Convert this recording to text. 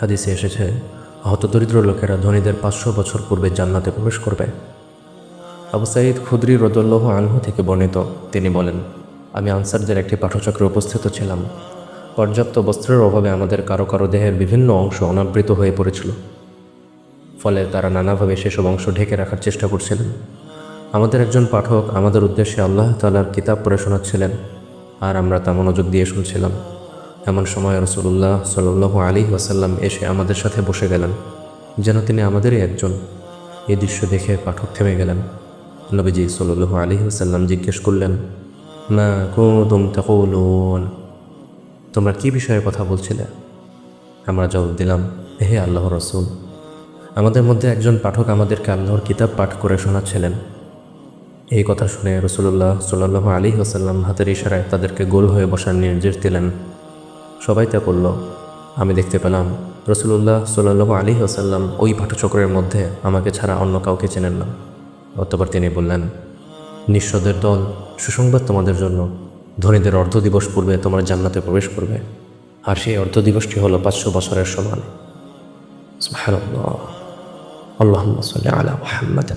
হাদিসে এসেছে, আহত দরিদ্র লোকেরা ধনীদের পাঁচশো বছর পূর্বে জান্নাতে প্রবেশ করবে। আবু সাইদ খুদ্রি রদুল্লাহ আনহু থেকে বর্ণিত, তিনি বলেন, আমি আনসারদের একটি পাঠচক্রে উপস্থিত ছিলাম। পর্যাপ্ত বস্ত্রের অভাবে আমাদের কারও কারও দেহের বিভিন্ন অংশ অনাবৃত হয়ে পড়েছিল। ফলে তারা নানাভাবে সেসব অংশ ঢেকে রাখার চেষ্টা করছিলেন। আমাদের একজন পাঠক আমাদের উদ্দেশ্যে আল্লাহ তালার কিতাব পড়ে শোনাচ্ছিলেন, আর আমরা তা মনোযোগ দিয়ে শুনছিলাম। এমন সময় রসুল্লাহ সাল্লু আলী ওয়াসাল্লাম এসে আমাদের সাথে বসে গেলেন, যেন তিনি আমাদেরই একজন। এই দৃশ্য দেখে পাঠক থেমে গেলেন। নবীজি সাল্লু আলী ওসাল্লাম জিজ্ঞেস করলেন না কুতুম তাকুলুন? তোমরা কি বিষয়ে কথা বলছিলে? আমরা জবাব দিলাম, হে আল্লাহ রসুল, আমাদের মধ্যে একজন পাঠক আমাদেরকে আল্লাহর কিতাব পাঠ করে শোনাচ্ছিলেন। এই কথা শুনে রসুল্লাহ সাল্লাহ আলী ওসাল্লাম হাতের ইশারায় তাদেরকে গোল হয়ে বসার নির্দেশ দিলেন। সবাই তা করল। আমি দেখতে পেলাম রসুল্লাহ সাল্লাহ আলী ওসাল্লাম ওই পাঠচক্রের মধ্যে আমাকে ছাড়া অন্য কাউকে চেনেন না। অতপর তিনি বললেন নিঃস্বদের দল সুসংবাদ তোমাদের জন্য। ধনীদের অর্ধ দিবস পূর্বে তোমরা জান্নাতে প্রবেশ করবে। আর সেই অর্ধ দিবসটি হলো পাঁচশো বছরের সমান। আল্লাহ সাল্লি আলা মুহাম্মাদ